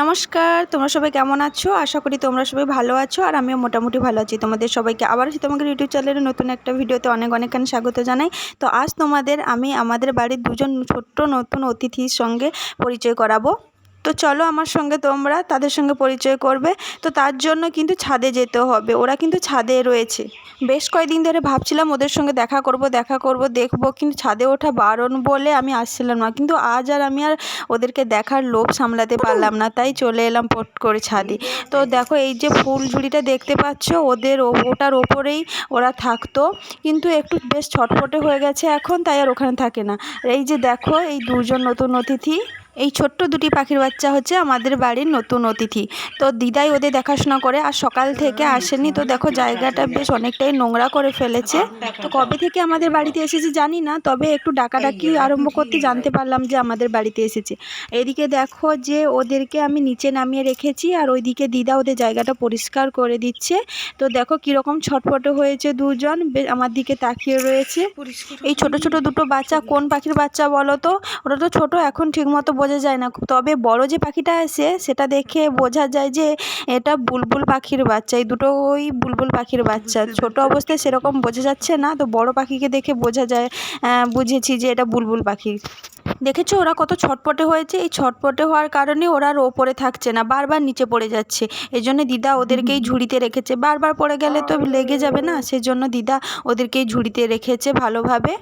নমস্কার, তোমরা সবাই কেমন আছো? আশা করি তোমরা সবাই ভালো আছো আর আমিও মোটামুটি ভালো আছি। তোমাদের সবাইকে আবার তোমাদের ইউটিউব চ্যানেলে নতুন একটা ভিডিওতে অনেক অনেকখানি স্বাগত জানাই। তো আজ তোমাদের, আমি আমাদের বাড়ির দুজন ছোট্ট নতুন অতিথির সঙ্গে পরিচয় করাবো। তো চলো আমার সঙ্গে তোমরা তাদের সঙ্গে পরিচয় করবে। তো তার জন্য কিন্তু ছাদে যেতে হবে। ওরা কিন্তু ছাদে রয়েছে। বেশ কয়েকদিন ধরে ভাবছিলাম ওদের সঙ্গে দেখা করব দেখা করব, দেখব। কিন্তু ছাদে ওঠা বারণ বলে আমি আসছিলাম না। কিন্তু আজ আর আমি আর ওদেরকে দেখার লোভ সামলাতে পারলাম না। তাই চলে এলাম পট করে ছাদে। তো দেখো এই যে ফুল ঝুড়িটা দেখতে পাচ্ছ, ওদের ওটার ওপরেই ওরা থাকতো। কিন্তু একটু বেশ ছটফটে হয়ে গেছে এখন, তাই আর ওখানে থাকে না। এই যে দেখো, এই দুজন নতুন অতিথি। এই ছোট্ট দুটি পাখির বাচ্চা হচ্ছে আমাদের বাড়ির নতুন অতিথি। তো দিদাই ওদের দেখাশোনা করে আর সকাল থেকে আসেনি। তো দেখো জায়গাটা বেশ অনেকটাই নোংরা করে ফেলেছে। তো কবে থেকে আমাদের বাড়িতে এসেছে জানি না, তবে একটু ডাকাডাকি আরম্ভ করতে জানতে পারলাম যে আমাদের বাড়িতে এসেছে। এদিকে দেখো যে ওদেরকে আমি নিচে নামিয়ে রেখেছি আর ওইদিকে দিদা ওদের জায়গাটা পরিষ্কার করে দিচ্ছে। তো দেখো কীরকম ছটফটে হয়েছে দুজন আমার দিকে তাকিয়ে রয়েছে। এই ছোট ছোট দুটো বাচ্চা, কোন পাখির বাচ্চা বলো তো? ওটা তো ছোট, এখন ঠিকমতো বোঝা যায় না। তবে বড় যে পাখিটা আছে সেটা দেখে বোঝা যায় যে এটা বুলবুল পাখির বাচ্চা। এই দুটোই বুলবুল পাখির বাচ্চা। ছোট অবস্থায় সেরকম বোঝা যাচ্ছে না। তো বড় পাখিকে দেখে বোঝা যায় বুঝেছি যে এটা বুলবুল পাখি। দেখেছ, ওরা কত ছটপটে হয়েছে। এই ছটপটে হওয়ার কারণে ওরা আর ওপরে থাকছে না, বারবার নিচে পড়ে যাচ্ছে। এই জন্য দিদা ওদেরকেই ঝুড়িতে রেখেছে। বারবার পড়ে গেলে তো লেগে যাবে না, সেজন্য দিদা ওদেরকেই ঝুড়িতে রেখেছে ভালোভাবে।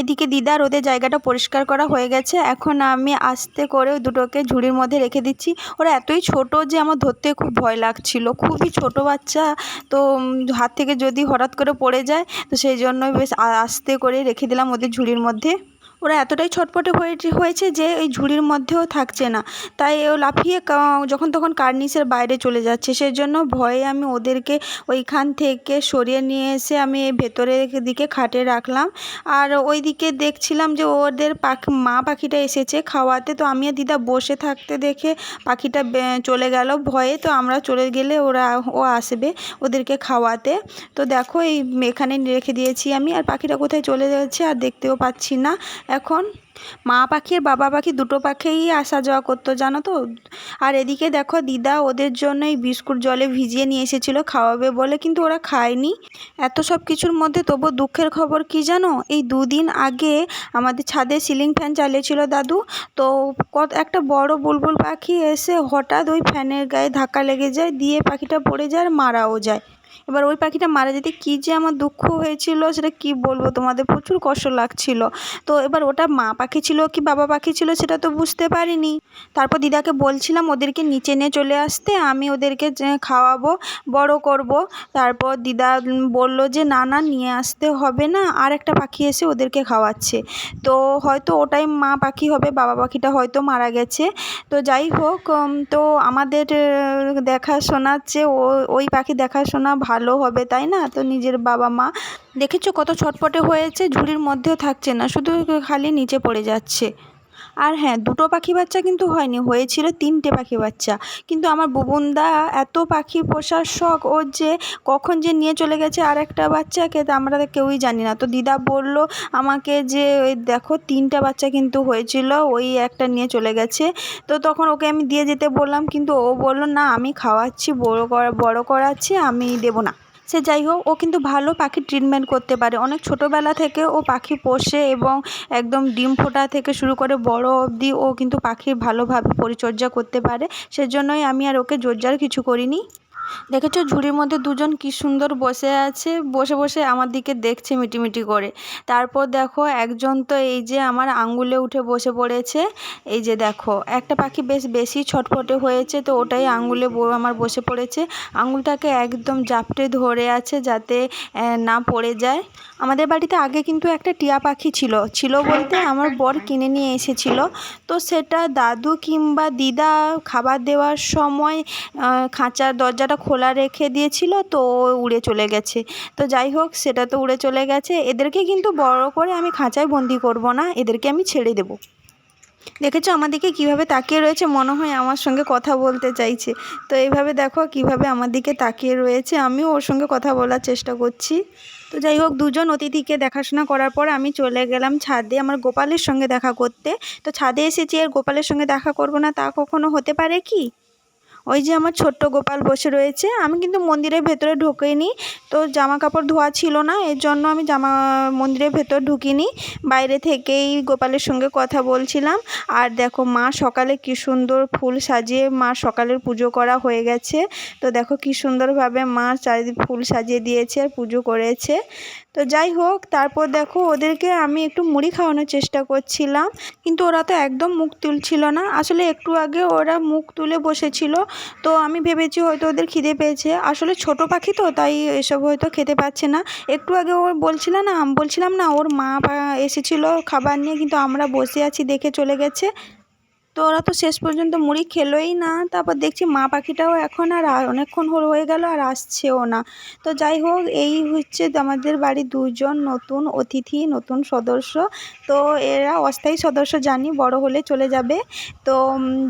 এদিকে দিদার ওদের জায়গাটা পরিষ্কার করা হয়ে গেছে। এখন আমি আস্তে করে দুটোকে ঝুড়ির মধ্যে রেখে দিচ্ছি। ওরা এতই ছোট যে আমার ধরতে খুব ভয় লাগছিল। খুবই ছোট বাচ্চা, তো হাত থেকে যদি হঠাৎ করে পড়ে যায়, তো সেই জন্য বেশ আস্তে করে রেখে দিলাম ওদের ঝুড়ির মধ্যে। ওরা এতটাই ছটপটে হয়েছে হয়েছে যে, এই ঝুড়ির মধ্যেও থাকছে না। তাই ও লাফিয়ে যখন তখন কার্নিসের বাইরে চলে যাচ্ছে। সেই জন্য ভয়ে আমি ওদেরকে ওইখান থেকে সরিয়ে নিয়ে এসে আমি ভেতরের দিকে খাটে রাখলাম। আর ওইদিকে দেখছিলাম যে, ওদের পাখি, মা পাখিটা এসেছে খাওয়াতে। তো আমি দিদা বসে থাকতে দেখে পাখিটা চলে গেল। ভয়ে তো আমরা চলে গেলে ওরা, ও আসবে ওদেরকে খাওয়াতে। তো দেখো এই, এখানে রেখে দিয়েছি আমি। আর পাখিটা কোথায় চলে যাচ্ছে আর দেখতেও পাচ্ছি না। এখন? মা পাখি বাবা পাখি দুটো পাখিই আসা যাওয়া করতো, জানো তো? আর এদিকে দেখো দিদা ওদের জন্য এই বিস্কুট জলে ভিজিয়ে নিয়ে এসেছিল, খাওয়াবে বলে, কিন্তু ওরা খায়নি। এত সব কিছুর মধ্যে তবু দুঃখের খবর কি জানো? এই দুদিন আগে আমাদের ছাদে সিলিং ফ্যান চালিয়েছিল দাদু, তো কত একটা বড় বুলবুল পাখি এসে হঠাৎ ওই ফ্যানের গায়ে ধাক্কা লেগে যায়, দিয়ে পাখিটা পড়ে যায় আর মারাও যায়। এবার ওই পাখিটা মারা যেতে কী যে আমার দুঃখ হয়েছিল, সেটা কি বলব তোমাদের? প্রচুর কষ্ট লাগছিল। তো এবার ওটা মা পাখি ছিল কি বাবা পাখি ছিল সেটা তো বুঝতে পারিনি। তারপর দিদাকে বলছিলাম, ওদেরকে নিচে নিয়ে চলে আসতে, আমি ওদেরকে খাওয়াবো, বড় করব। তারপর দিদা বলল যে, না না, নিয়ে আসতে হবে না, আর একটা পাখি এসে ওদেরকে খাওয়াচ্ছে। তো হয়তো ওটাই মা পাখি হবে, বাবা পাখিটা হয়তো মারা গেছে। তো যাই হোক তো আমাদের দেখাশোনার চেয়ে ওই পাখি দেখাশোনা ভালো হবে, তাই না? তো নিজের বাবা মা, দেখেছ কত ছটপটে হয়েছে? ঝুড়ির মধ্যেও থাকছে না, শুধু খালি নিচে পড়ে যাচ্ছে। আর হ্যাঁ দুটো পাখি বাচ্চা কিন্তু হয়নি, হয়েছিল তিনটে পাখি বাচ্চা। কিন্তু আমার বুবুনদা এত পাখি পোষার শখ ওর যে কখন যে নিয়ে চলে গেছে আর একটা বাচ্চাকে, তা আমরা কেউই জানি না। তো দিদা বলল, আমাকে যে ওই দেখো, তিনটা বাচ্চা কিন্তু হয়েছিল, ওই একটা নিয়ে চলে গেছে। তো তখন ওকে আমি দিয়ে যেতে বললাম, কিন্তু ও বলল, না, আমি খাওয়াচ্ছি, বড় করা, বড় করাচ্ছি, আমি দেবো না। সে যাই হোক, ও কিন্তু ভালো পাখির ট্রিটমেন্ট করতে পারে। অনেক ছোটোবেলা থেকে ও পাখি পোষে এবং একদম ডিম ফোটা থেকে শুরু করে বড় অবধি ও কিন্তু পাখির ভালোভাবে পরিচর্যা করতে পারে। সেজন্যই আমি আর ওকে জোরজার কিছু করিনি। দেখেছ ঝুড়ির মধ্যে দুজন কি সুন্দর বসে আছে? বসে বসে আমার দিকে দেখছে মিটিমিটি করে। তারপর দেখো একজন তো এই যে আমার আঙ্গুলে উঠে বসে পড়েছে। এই যে দেখো, একটা পাখি বেশ বেশি ছটফটে হয়েছে, তো ওটাই আঙ্গুলে আমার বসে পড়েছে। আঙুলটাকে একদম জাপটে ধরে আছে যাতে না পড়ে যায়। আমাদের বাড়িতে আগে কিন্তু একটা টিয়া পাখি ছিল ছিল বলতে আমার বর কিনে নিয়ে এসেছিল। তো সেটা দাদু কিংবা দিদা খাবার দেওয়ার সময় খাঁচার দরজাটা খোলা রেখে দিয়েছিল, তো উড়ে চলে গেছে। তো যাই হোক, সেটা তো উড়ে চলে গেছে। এদেরকে কিন্তু বড় করে আমি খাঁচায় বন্দি করব না, এদেরকে আমি ছেড়ে দেবো। দেখেছ আমার দিকে কীভাবে তাকিয়ে রয়েছে? মনে হয় আমার সঙ্গে কথা বলতে চাইছে। তো এইভাবে দেখো কীভাবে আমার দিকে তাকিয়ে রয়েছে। আমিও ওর সঙ্গে কথা বলার চেষ্টা করছি। তো যাই হোক, দুজন অতিথিকে দেখাশোনা করার পর আমি চলে গেলাম ছাদে আমার গোপালের সঙ্গে দেখা করতে। তো ছাদে এসেছি, আর গোপালের সঙ্গে দেখা করব না তা কখনো হতে পারে কি? ওই যে আমার ছোট্ট গোপাল বসে রয়েছে। আমি কিন্তু মন্দিরের ভেতরে ঢুকিনি তো জামা কাপড় ধোয়া ছিল না এর জন্য আমি জামা, মন্দিরের ভেতর ঢুকিনি। বাইরে থেকেই গোপালের সঙ্গে কথা বলছিলাম। আর দেখো মা সকালে কি সুন্দর ফুল সাজিয়ে, মা সকালের পুজো করা হয়ে গেছে। তো দেখো কি সুন্দরভাবে মা চারিদিক ফুল সাজিয়ে দিয়েছে আর পুজো করেছে। তো যাই হোক, তারপর দেখো ওদেরকে আমি একটু মুড়ি খাওয়ানোর চেষ্টা করছিলাম। কিন্তু ওরা তো একদম মুখ তুলছিল না। আসলে একটু আগে ওরা মুখ তুলে বসেছিল। তো আমি ভেবেছি হয়তো ওদের খিদে পেয়েছে। আসলে ছোট পাখি তো, তাই এসব হয়তো খেতে পাচ্ছে না। একটু আগে ওর বলছিল না, বলছিলাম না, ওর মা এসেছিল খাবার নিয়ে, কিন্তু আমরা বসে আছি, দেখে চলে গেছে। তো ওরা তো শেষ পর্যন্ত মুড়ি খেলোই না। তারপর দেখছি মা পাখিটাও এখন আর অনেকক্ষণ হয়ে গেল আর আসছেও না। তো যাই হোক, এই হচ্ছে আমাদের বাড়ির দুজন নতুন অতিথি, নতুন সদস্য। তো এরা অস্থায়ী সদস্য জানি, বড় হলে চলে যাবে। তো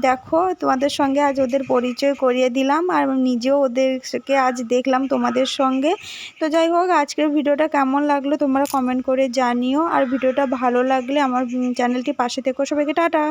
দেখো, তোমাদের সঙ্গে আজ ওদের পরিচয় করিয়ে দিলাম আর নিজেও ওদেরকে আজ দেখলাম তোমাদের সঙ্গে। তো যাই হোক, আজকের ভিডিওটা কেমন লাগল তোমরা কমেন্ট করে জানিও। আর ভিডিওটা ভালো লাগলে আমার চ্যানেলটি পাশে থেকো সবাইকে টাটা।